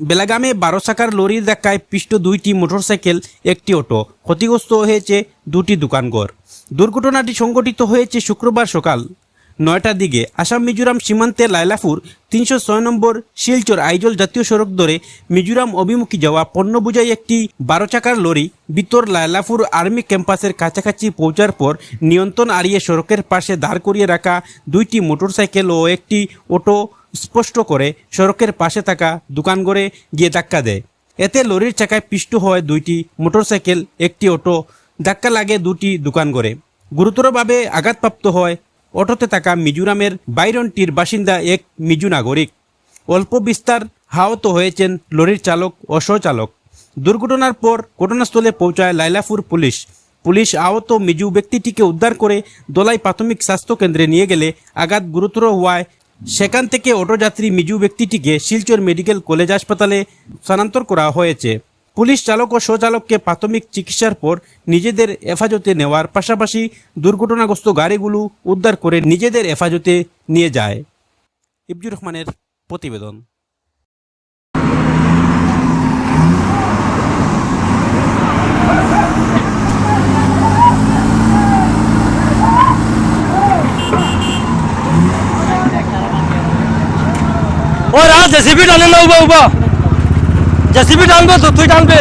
বেলাগামে বারো চাকার লরির ধাক্কায় পিষ্ট দুইটি মোটরসাইকেল, একটি অটো। ক্ষতিগ্রস্ত হয়েছে দুটি দোকানঘর দুর্ঘটনাটি সংঘটিত হয়েছে শুক্রবার সকাল নয়টার দিকে। আসাম মিজোরাম সীমান্তে লাইলাফুর তিনশো ছয় নম্বর শিলচর আইজল জাতীয় সড়ক ধরে মিজোরাম অভিমুখী যাওয়া পণ্য বোঝাই একটি বারো চাকার লরি বিতর লাইলাফুর আর্মি ক্যাম্পাসের কাছাকাছি পৌঁছার পর নিয়ন্ত্রণ আড়িয়ে সড়কের পাশে দাঁড় করিয়ে রাখা দুইটি মোটরসাইকেল ও একটি অটো স্পষ্ট করে সড়কের পাশে থাকা দোকান দোকানঘরে গিয়ে ধাক্কা দেয়। এতে লরির চাকায় পিষ্ট হয় দুইটি মোটরসাইকেল, একটি অটো ধাক্কা লাগে দুটি দোকান দোকানঘরে। গুরুতরভাবে আঘাতপ্রাপ্ত হয় অটোতে থাকা মিজোরামের বাইরনটির বাসিন্দা এক মিজু নাগরিক। অল্প বিস্তার হাওত হয়েছেন লরির চালক ও সহচালক। দুর্ঘটনার পর ঘটনাস্থলে পৌঁছায় লাইলাপুর পুলিশ। পুলিশ আহত মিজু ব্যক্তিটিকে উদ্ধার করে দোলাই প্রাথমিক স্বাস্থ্য কেন্দ্রে নিয়ে গেলে আঘাত গুরুতর হওয়ায় সেখান থেকে অটোযাত্রী মিজু ব্যক্তিটিকে শিলচর মেডিকেল কলেজ হাসপাতালে স্থানান্তর করা হয়েছে। পুলিশ চালক ও সচালককে প্রাথমিক চিকিৎসার পর নিজেদের হেফাজতে নেওয়ার পাশাপাশি দুর্ঘটনাগ্রস্ত গাড়িগুলো উদ্ধার করে নিজেদের হেফাজতে নিয়ে যায়। ইবজুর রহমানের প্রতিবেদন ও রা জেসিবি টানে না উবা উবা। জেসিবি টানবে তো তুই টানবে।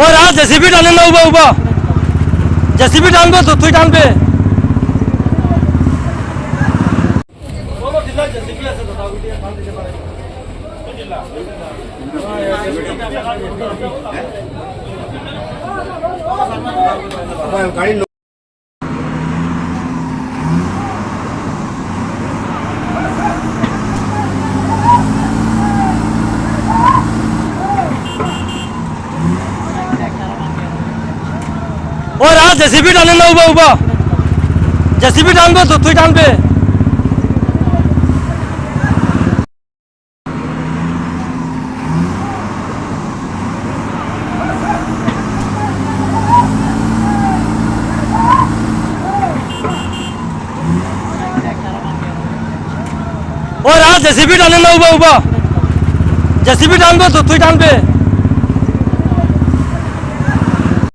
ও রা জেসিবি টানে না উবা উবা জেসিবি টানবে তো তুই টানবে ও রা জেসিবি টানে না, উবা উবা। জেসিবি টানবে তো, তুই টানবে। ও রা জেসিবি টানে না, উবা উবা। জেসিবি টানবে তো, তুই টানবে।